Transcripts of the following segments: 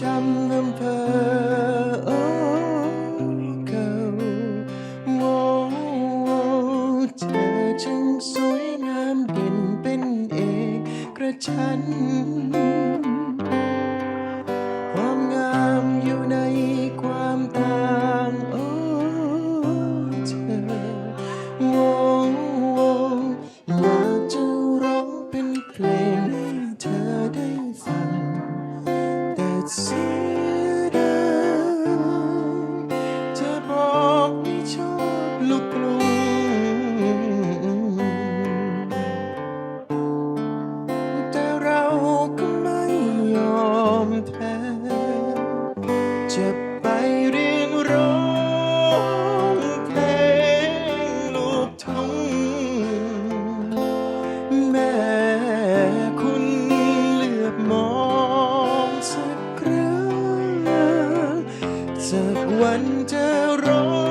trăm năm thơ จะร้อง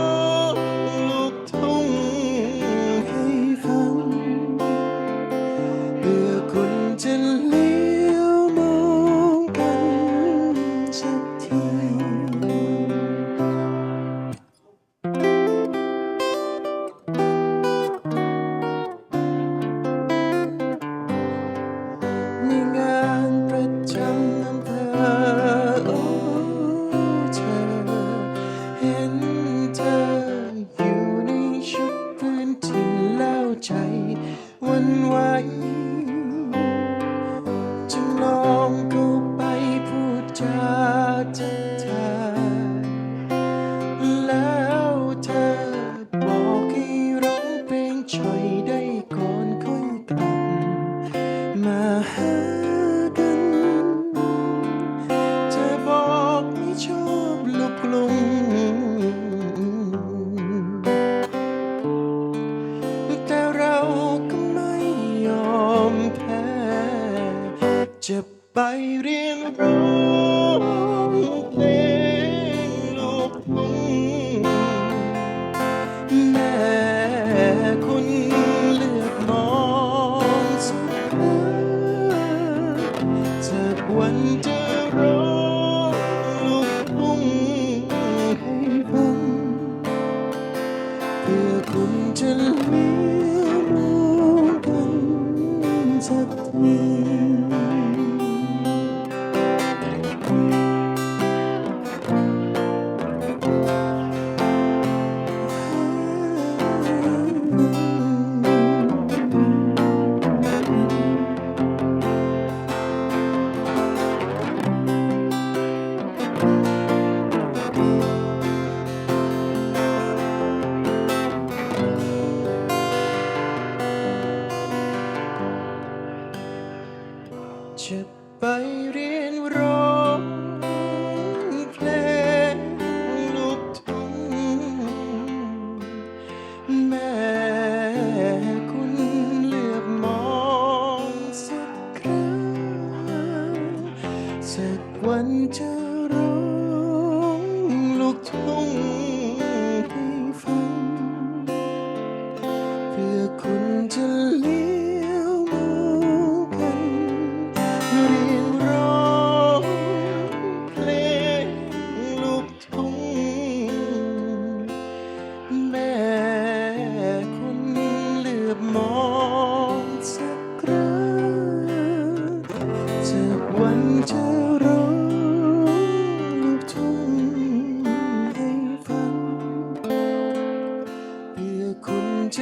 in the wrong.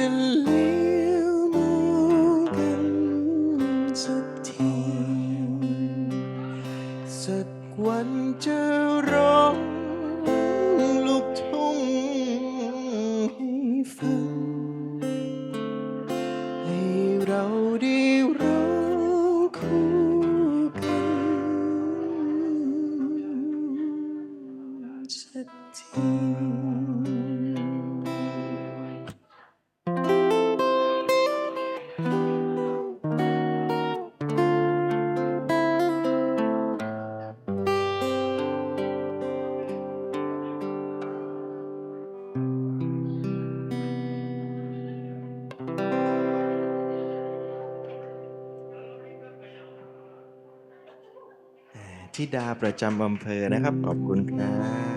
จะเลี้ยวมูกันสักที สักวันจะร้องลูกทุ่งให้ฟัง ให้เราได้ ธิดาประจำอำเภอนะครับ ขอบคุณครับ